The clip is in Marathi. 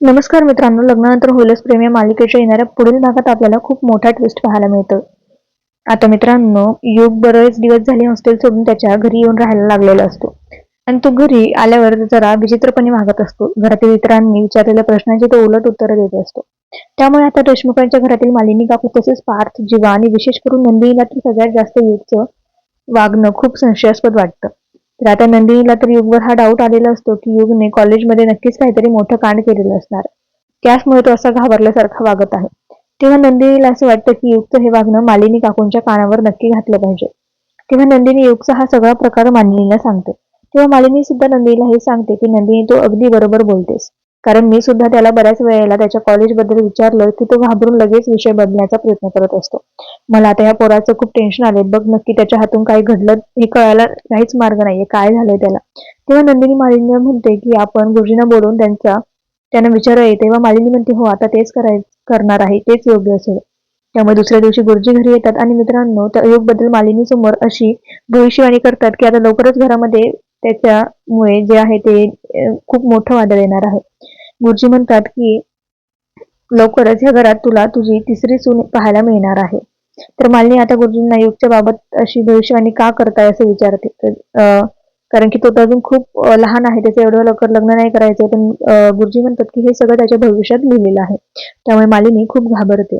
नमस्कार मित्रांनो लग्नानंतर होलस प्रेम या मालिकेच्या येणाऱ्या पुढील भागात आपल्याला खूप मोठा ट्विस्ट पाहायला मिळतं. आता मित्रांनो युग बरेच दिवस झाले हॉस्टेल सोडून त्याच्या घरी येऊन राहायला लागलेला असतो. आणि तो घरी आल्यावर जरा विचित्रपणे वागत असतो. घरातील इतरांनी विचारलेल्या प्रश्नांची तो उलट उत्तर देत असतो. त्यामुळे आता देशमुखांच्या घरातील मालिनी काकू तसेच पार्थ जीवा आणि विशेष करून नंदिनीला तर सगळ्यात जास्त युगचं वागणं खूप संशयास्पद वाटतं. तर आता नंदिनीला तर युगवर हा डाऊट आलेला असतो की युगने कॉलेजमध्ये नक्कीच काहीतरी मोठं कांड केलेलं असणार. त्याचमुळे तो असा घाबरल्यासारखा वागत आहे. तेव्हा नंदिनीला असं वाटतं की युगचं हे वागणं मालिनी काकूंच्या कानावर नक्की घातलं पाहिजे. तेव्हा नंदिनी युगचा हा सगळा प्रकार मालिनीला सांगते. तेव्हा मालिनी सुद्धा नंदिनीला हे सांगते की नंदिनी तो अगदी बरोबर बोलतेस. कारण मी सुद्धा त्याला बऱ्याच वेळेला त्याच्या कॉलेजबद्दल विचारलं की तो घाबरून लगेच विषय बदलण्याचा प्रयत्न करत असतो. मला आता ह्या पोराचं खूप टेन्शन आले बघ नक्की त्याच्या हातून काही घडलं हे कळायला काहीच मार्ग नाहीये. काय झालंय त्याला? तेव्हा नंदिनी मालिनी म्हणते की आपण गुरुजींना बोलून त्यांचा त्यांना विचारूया. तेव्हा मालिनी म्हणते हो आता तेच कराय करणार आहे. तेच योग्य असेल. त्यामुळे दुसऱ्या दिवशी गुरुजी घरी येतात. आणि मित्रांनो त्या योगबद्दल मालिनी समोर अशी भविष्यवाणी करतात की आता लवकरच घरामध्ये त्याच्यामुळे जे आहे ते खूप मोठं वादळ येणार आहे. गुरुजी म्हणतात की लवकरच ह्या घरात तुला तुझी तिसरी सून पाहायला मिळणार आहे. तर मालिनी आता गुरुजींना युगच्या बाबत अशी भविष्यवाणी का करताय असं विचारते. अं, कारण की तो तर अजून खूप लहान आहे त्याचं एवढं लवकर लग्न नाही करायचं पण गुरुजी म्हणतात की हे सगळं त्याच्या भविष्यात लिहिलेलं आहे. त्यामुळे मालिनी खूप घाबरते.